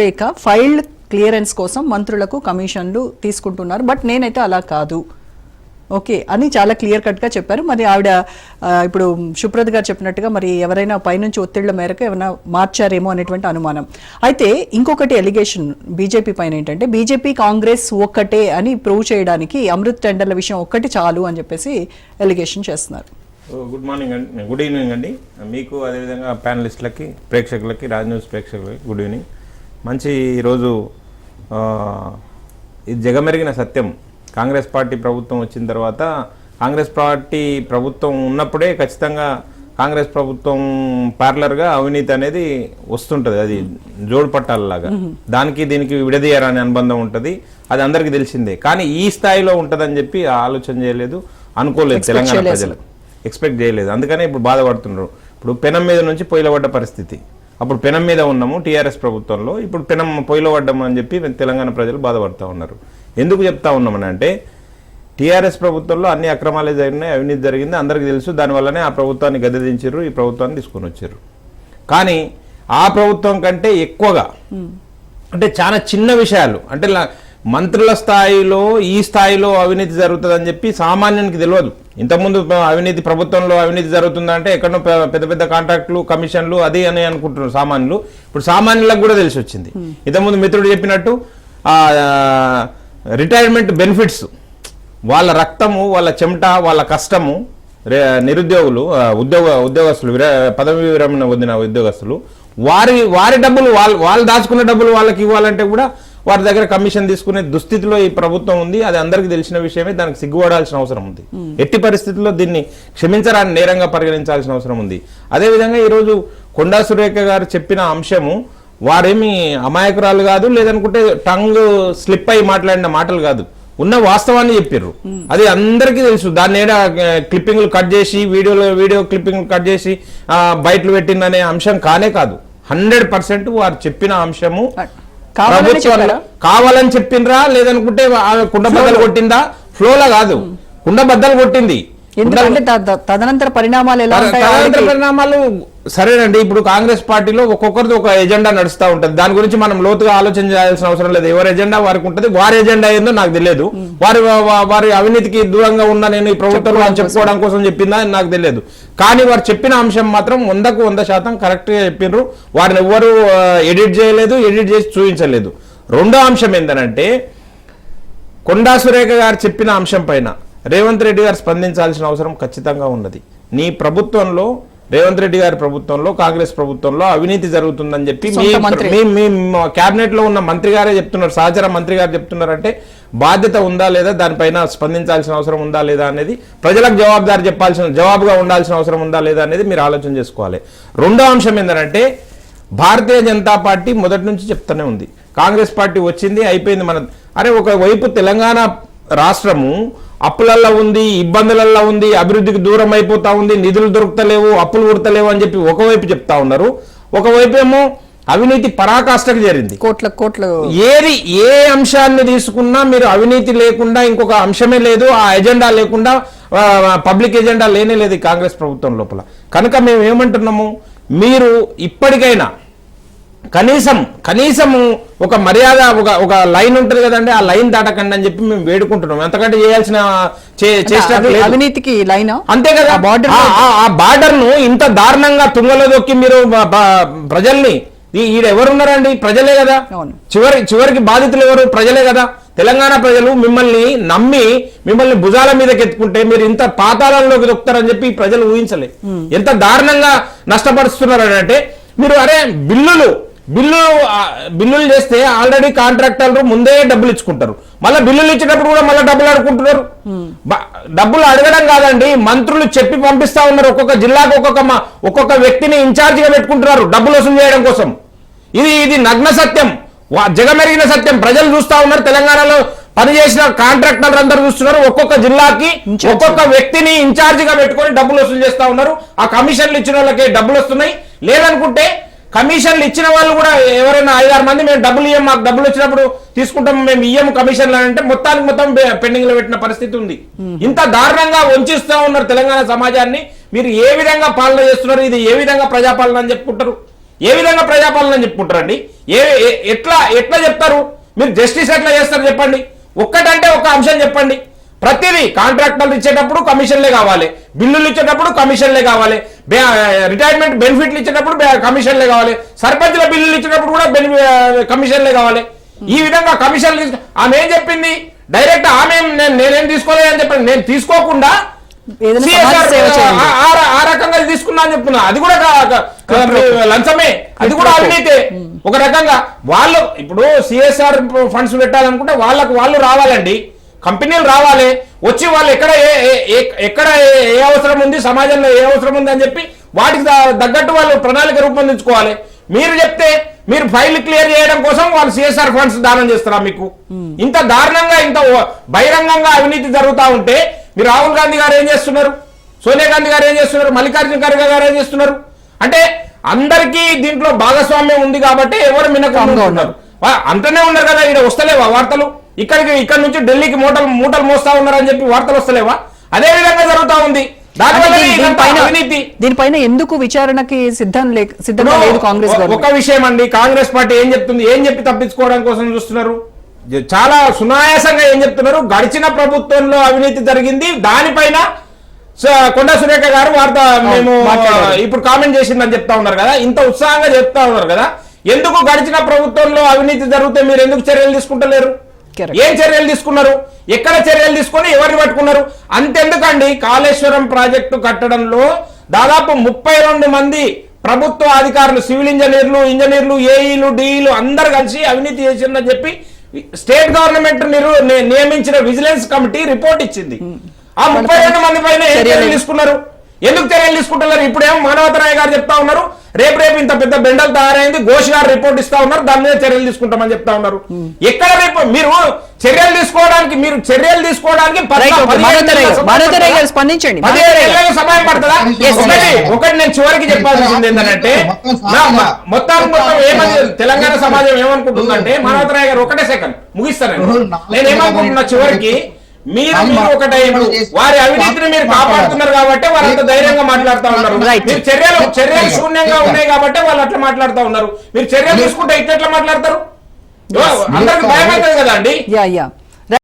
లేక filed clearance కోసం మంత్రులకు కమిషన్లు తీసుకుంటున్నారు. బట్ నేనైతే అలా కాదు. ఓకే అని చాలా క్లియర్ కట్గా చెప్పారు. మరి ఆవిడ ఇప్పుడు సుప్రత్ గారు చెప్పినట్టుగా మరి ఎవరైనా పైనుంచి ఒత్తిళ్ళ మేరకు ఏమైనా మార్చారేమో అనేటువంటి అనుమానం. అయితే ఇంకొకటి ఎలిగేషన్ బీజేపీ పైన ఏంటంటే బీజేపీ కాంగ్రెస్ ఒక్కటే అని ప్రూవ్ చేయడానికి అమృత్ టెండర్ల విషయం ఒక్కటి చాలు అని చెప్పేసి ఎలిగేషన్ చేస్తున్నారు. గుడ్ మార్నింగ్ అండి గుడ్ ఈవినింగ్ అండి. మీకు అదేవిధంగా ప్యానలిస్టులకి ప్రేక్షకులకి రాజ్ న్యూస్ ప్రేక్షకులకి గుడ్ ఈవినింగ్ మంచి ఈరోజు ఇది జగమెరిగిన సత్యం. కాంగ్రెస్ పార్టీ ప్రభుత్వం వచ్చిన తర్వాత కాంగ్రెస్ పార్టీ ప్రభుత్వం ఉన్నప్పుడే ఖచ్చితంగా కాంగ్రెస్ ప్రభుత్వం పార్లర్గా అవినీతి అనేది వస్తుంటుంది. అది జోడు పట్టాలలాగా. దానికి దీనికి విడదీయరాని అనుబంధం ఉంటుంది. అది అందరికీ తెలిసిందే. కానీ ఈ స్థాయిలో ఉంటుందని చెప్పి ఆలోచన చేయలేదు అనుకోలేదు తెలంగాణ ప్రజలు. ఎక్స్పెక్ట్ చేయలేదు. అందుకనే ఇప్పుడు బాధపడుతున్నారు. ఇప్పుడు పెనం మీద నుంచి పొయ్యిలో పడ్డ పరిస్థితి. అప్పుడు పెనం మీద ఉన్నాము టీఆర్ఎస్ ప్రభుత్వంలో. ఇప్పుడు పెనం పొయ్యిలో పడ్డాము అని చెప్పి తెలంగాణ ప్రజలు బాధపడుతూ ఉన్నారు. ఎందుకు చెప్తా ఉన్నామని అంటే టీఆర్ఎస్ ప్రభుత్వంలో అన్ని అక్రమాలే జరిగినాయి అవినీతి జరిగింది అందరికీ తెలుసు. దానివల్లనే ఆ ప్రభుత్వాన్ని గద్దెదించారు ఈ ప్రభుత్వాన్ని తీసుకొని వచ్చారు కానీ ఆ ప్రభుత్వం కంటే ఎక్కువగా అంటే చాలా చిన్న విషయాలు అంటే మంత్రుల స్థాయిలో ఈ స్థాయిలో అవినీతి జరుగుతుందని చెప్పి సామాన్యునికి తెలియదు. ఇంతకుముందు అవినీతి ప్రభుత్వంలో అవినీతి జరుగుతుందంటే ఎక్కడో పెద్ద పెద్ద కాంట్రాక్టులు కమిషన్లు అది అని అనుకుంటున్నారు సామాన్యులు. ఇప్పుడు సామాన్యులకు కూడా తెలిసి వచ్చింది. ఇంతకుముందు మిత్రుడు చెప్పినట్టు ఆ, రిటైర్మెంట్ బెనిఫిట్స్ వాళ్ళ రక్తము వాళ్ళ చెమట వాళ్ళ కష్టము నిరుద్యోగులు ఉద్యోగ ఉద్యోగస్తులు విర పదవి విరమణ పొందిన ఉద్యోగస్తులు వారి వారి డబ్బులు వాళ్ళు వాళ్ళు దాచుకున్న డబ్బులు వాళ్ళకి ఇవ్వాలంటే కూడా వారి దగ్గర కమిషన్ తీసుకునే దుస్థితిలో ఈ ప్రభుత్వం ఉంది అది అందరికీ తెలిసిన విషయమే దానికి సిగ్గుపడాల్సిన అవసరం ఉంది. ఎట్టి పరిస్థితుల్లో దీన్ని క్షమించరాని నేరంగా పరిగణించాల్సిన అవసరం ఉంది. అదేవిధంగా ఈరోజు కొండా సురేఖ గారు చెప్పిన అంశము వారేమి అమాయకురాలు కాదు లేదనుకుంటే టంగ్ స్లిప్ అయి మాట్లాడిన మాటలు కాదు. ఉన్న వాస్తవాన్ని చెప్పారు అది అందరికీ తెలుసు. దాన్ని ఏడా క్లిప్పింగ్లు కట్ చేసి వీడియోలో వీడియో క్లిప్పింగ్ కట్ చేసి బయటలు పెట్టిందనే అంశం కానే కాదు. హండ్రెడ్ పర్సెంట్ వారు చెప్పిన అంశము చెప్పారా? కావాలని చెప్పిండ్రా లేదనుకుంటే ఆమె కుండ బద్దలు కొట్టిందా? ఫ్లోలో కాదు. కుండ బద్దలు కొట్టింది. ఎందుకంటే తదనంతర పరిణామాలు ఎలా తదనంతర పరిణామాలు సరేనండి. ఇప్పుడు కాంగ్రెస్ పార్టీలో ఒక్కొక్కరిది ఒక ఎజెండా నడుస్తూ ఉంటుంది. దాని గురించి మనం లోతుగా ఆలోచన చేయాల్సిన అవసరం లేదు. ఎవరి ఎజెండా వారికి ఉంటుంది? వారి ఎజెండా ఏందో నాకు తెలియదు. వారి వారి అవినీతికి దూరంగా ఉన్నా నేను ఈ ప్రభుత్వంలో అని చెప్పుకోవడం కోసం చెప్పిందా? నాకు తెలియదు. కానీ వారు చెప్పిన అంశం మాత్రం వందకు వంద శాతం కరెక్ట్గా చెప్పిండ్రు వారిని ఎవ్వరు ఎడిట్ చేయలేదు ఎడిట్ చేసి చూపించలేదు. రెండో అంశం ఏంటంటే కొండా సురేఖ గారు చెప్పిన అంశం పైన రేవంత్ రెడ్డి గారు స్పందించాల్సిన అవసరం ఖచ్చితంగా ఉన్నది. నీ ప్రభుత్వంలో రేవంత్ రెడ్డి గారి ప్రభుత్వంలో కాంగ్రెస్ ప్రభుత్వంలో అవినీతి జరుగుతుందని చెప్పి మీ క్యాబినెట్లో ఉన్న మంత్రి గారే చెప్తున్నారు. సహచర మంత్రి గారు చెప్తున్నారంటే బాధ్యత ఉందా లేదా దానిపైన స్పందించాల్సిన అవసరం ఉందా లేదా అనేది ప్రజలకు జవాబుదారి చెప్పాల్సిన జవాబుగా ఉండాల్సిన అవసరం ఉందా లేదా అనేది మీరు ఆలోచన చేసుకోవాలి. రెండో అంశం ఏంటంటే భారతీయ జనతా పార్టీ మొదటి నుంచి చెప్తూనే ఉంది. కాంగ్రెస్ పార్టీ వచ్చింది అయిపోయింది మన అరే ఒకవైపు తెలంగాణ రాష్ట్రము అప్పులల్లో ఉంది ఇబ్బందులల్లో ఉంది అభివృద్ధికి దూరం అయిపోతా ఉంది నిధులు దొరుకుతలేవు అప్పులు ఉడతలేవు అని చెప్పి ఒకవైపు చెప్తా ఉన్నారు. ఒకవైపు ఏమో అవినీతి పరాకాష్ఠకు చేరింది. కోట్ల కోట్లు ఏది ఏ అంశాన్ని తీసుకున్నా మీరు అవినీతి లేకుండా ఇంకొక అంశమే లేదు ఆ ఎజెండా లేకుండా పబ్లిక్ ఎజెండా లేనే లేదు కాంగ్రెస్ ప్రభుత్వం లోపల. కనుక మేము ఏమంటున్నాము మీరు ఇప్పటికైనా కనీసం కనీసం ఒక మర్యాద ఒక ఒక లైన్ ఉంటుంది కదండి ఆ లైన్ దాటకండి అని చెప్పి మేము వేడుకుంటున్నాం. ఎంతకంటే చేయాల్సిన చేసినట్టు. అవినీతికి లైనా? అంతే కదా. ఆ border ఆ- బార్డర్ను ఇంత దారుణంగా తుంగలో దొక్కి మీరు ప్రజల్ని ఈడ ఎవరున్నారండి? ప్రజలే కదా. చివరి చివరికి బాధితులు ఎవరు? ప్రజలే కదా. తెలంగాణ ప్రజలు మిమ్మల్ని నమ్మి మిమ్మల్ని భుజాల మీదకి ఎత్తుకుంటే మీరు ఇంత పాతాళంలోకి దొక్కుతారని చెప్పి ప్రజలు ఊహించలే. ఎంత దారుణంగా నష్టపరుస్తున్నారు అంటే మీరు అరే బిల్లులు బిల్లు బిల్లులు చేస్తే ఆల్రెడీ కాంట్రాక్టర్లు ముందే డబ్బులు ఇచ్చుకుంటారు. మళ్ళీ బిల్లులు ఇచ్చేటప్పుడు కూడా మళ్ళీ డబ్బులు అడుకుంటున్నారు బ- డబ్బులు అడగడం కాదండి మంత్రులు చెప్పి పంపిస్తా ఉన్నారు. ఒక్కొక్క జిల్లాకు ఒక్కొక్క ఒక్కొక్క వ్యక్తిని ఇన్ఛార్జ్గా పెట్టుకుంటున్నారు డబ్బులు వసూలు చేయడం కోసం. ఇది ఇది నగ్న సత్యం. జగమెరిగిన సత్యం. ప్రజలు చూస్తా ఉన్నారు. తెలంగాణలో పనిచేసిన కాంట్రాక్టర్లు అందరూ చూస్తున్నారు. ఒక్కొక్క జిల్లాకి. ఒక్కొక్క వ్యక్తిని ఇన్ఛార్జ్గా పెట్టుకొని డబ్బులు వసూలు చేస్తా ఉన్నారు. ఆ కమిషన్లు ఇచ్చిన వాళ్ళకి డబ్బులు వస్తున్నాయి. లేదనుకుంటే కమిషన్లు ఇచ్చిన వాళ్ళు కూడా ఎవరైనా ఐదారు మంది మేము డబ్బులు ఇయ్యం మాకు డబ్బులు వచ్చినప్పుడు తీసుకుంటాం మేము ఇయ్యము కమిషన్లు అని అంటే మొత్తానికి మొత్తం పెండింగ్లో పెట్టిన పరిస్థితి ఉంది. ఇంత దారుణంగా వంచిస్తా ఉన్నారు తెలంగాణ సమాజాన్ని. మీరు ఏ విధంగా పాలన చేస్తున్నారు ఇది ఏ విధంగా ప్రజాపాలన అని చెప్పుకుంటారు? ఏ విధంగా ప్రజాపాలన అని చెప్పుకుంటారండి? ఏ ఏ- ఎట్లా ఎట్లా చెప్తారు? మీరు జస్టిస్ ఎట్లా చేస్తారు చెప్పండి. ఒక్కటంటే ఒక అంశం చెప్పండి. ప్రతిదీ కాంట్రాక్టర్లు ఇచ్చేటప్పుడు కమిషన్లే కావాలి. బిల్లులు ఇచ్చేటప్పుడు కమిషన్లే కావాలి. రిటైర్మెంట్ బెనిఫిట్లు ఇచ్చేటప్పుడు కమిషన్లే కావాలి. సర్పంచ్ల బిల్లులు ఇచ్చేటప్పుడు కూడా బెనిఫి కమిషన్లే కావాలి. ఈ విధంగా కమిషన్లు ఆమె ఏం చెప్పింది? డైరెక్ట్ ఆమె నేను నేనేం తీసుకోలేదని చెప్పండి. నేను తీసుకోకుండా. ఆ- రకంగా తీసుకున్నా అని చెప్తున్నా. అది కూడా లంచమే. అది కూడా అవినీతి. ఒక రకంగా వాళ్ళు ఇప్పుడు సిఎస్ఆర్ ఫండ్స్ పెట్టాలనుకుంటే వాళ్ళకు వాళ్ళు రావాలండి. కంపెనీలు రావాలి వచ్చి వాళ్ళు ఎక్కడ ఎక్కడ ఏ- అవసరం ఉంది సమాజంలో ఏ అవసరం ఉంది అని చెప్పి వాటికి తగ్గట్టు వాళ్ళు ప్రణాళిక రూపొందించుకోవాలి. మీరు చెప్తే మీరు ఫైల్ క్లియర్ చేయడం కోసం వాళ్ళు సిఎస్ఆర్ ఫండ్స్ దానం చేస్తారా మీకు. ఇంత దారుణంగా ఇంత బహిరంగంగా అవినీతి జరుగుతా ఉంటే మీరు రాహుల్ గాంధీ గారు ఏం చేస్తున్నారు? సోనియా గాంధీ గారు ఏం చేస్తున్నారు? మల్లికార్జున ఖర్గే గారు ఏం చేస్తున్నారు? అంటే అందరికీ దీంట్లో భాగస్వామ్యం ఉంది కాబట్టి ఎవరు మినకుండా ఉన్నారు. అంటనే ఉన్నారు కదా ఇక్కడ వస్తలేవా వార్తలు? ఇక్కడికి ఇక్కడ నుంచి ఢిల్లీకి మూటలు మూటలు మోస్తా ఉన్నారని చెప్పి వార్తలు వస్తలేవా? అదే విధంగా జరుగుతా ఉంది. దీనిపైన ఎందుకు విచారణకి సిద్ధం లేక సిద్ధంగా లేదు కాంగ్రెస్ ఒక- విషయం అండి. కాంగ్రెస్ పార్టీ ఏం చెప్తుంది? ఏం చెప్పి తప్పించుకోవడం కోసం చూస్తున్నారు? చాలా సునాయాసంగా ఏం చెప్తున్నారు? గడిచిన ప్రభుత్వంలో అవినీతి జరిగింది. దానిపైన కొండా సురేఖ గారు వార్త మేము. ఇప్పుడు కామెంట్ చేసిందని చెప్తా ఉన్నారు కదా? ఇంత ఉత్సాహంగా చెప్తా ఉన్నారు కదా? ఎందుకు గడిచిన ప్రభుత్వంలో అవినీతి జరిగితే మీరు ఎందుకు చర్యలు తీసుకుంటలేరు. ఏం చర్యలు తీసుకున్నారు? ఎక్కడ చర్యలు తీసుకొని ఎవరిని పట్టుకున్నారు? అంతెందుకండి కాళేశ్వరం ప్రాజెక్టు కట్టడంలో దాదాపు ముప్పై రెండు మంది ప్రభుత్వ అధికారులు సివిల్ ఇంజనీర్లు ఇంజనీర్లు ఏఈలు డిఈలు అందరు కలిసి అవినీతి చేసిందని చెప్పి స్టేట్ గవర్నమెంట్ నియమించిన విజిలెన్స్ కమిటీ రిపోర్ట్ ఇచ్చింది. ఆ ముప్పై రెండు మంది పైన తీసుకున్నారు? ఎందుకు చర్యలు తీసుకుంటున్నారు? ఇప్పుడేమో మానవతరాయ్ గారు చెప్తా ఉన్నారు రేపు రేపు ఇంత పెద్ద బెండల్ తయారైంది ఘోష్ గారు రిపోర్ట్ ఇస్తా ఉన్నారు దాని మీద చర్యలు తీసుకుంటామని చెప్తా ఉన్నారు. ఎక్కడ రేపు మీరు చర్యలు తీసుకోవడానికి మీరు చర్యలు తీసుకోవడానికి? స్పందించండి. సమయం పడుతుందా? ఒకటి నేను చివరికి చెప్పాల్సింది ఏంటంటే మొత్తం మొత్తం ఏమని తెలంగాణ సమాజం ఏమనుకుంటుందంటే మానవతరాయ్ గారు ఒకటే సెకండ్ ముగిస్తానండి నేను. ఏమనుకుంటున్నా చివరికి మీరు మీరు ఒకటే వారి అవినీతిని మీరు కాపాడుతున్నారు కాబట్టి వాళ్ళు అంత ధైర్యంగా మాట్లాడుతూ ఉన్నారు. మీరు చర్యలు చర్యలు శూన్యంగా ఉన్నాయి కాబట్టి వాళ్ళు అట్లా మాట్లాడుతూ ఉన్నారు. మీరు చర్యలు తీసుకుంటే ఇట్లా ఎట్లా మాట్లాడతారు? అందరికి భయం అవుతుంది కదా అండి? Yeah yeah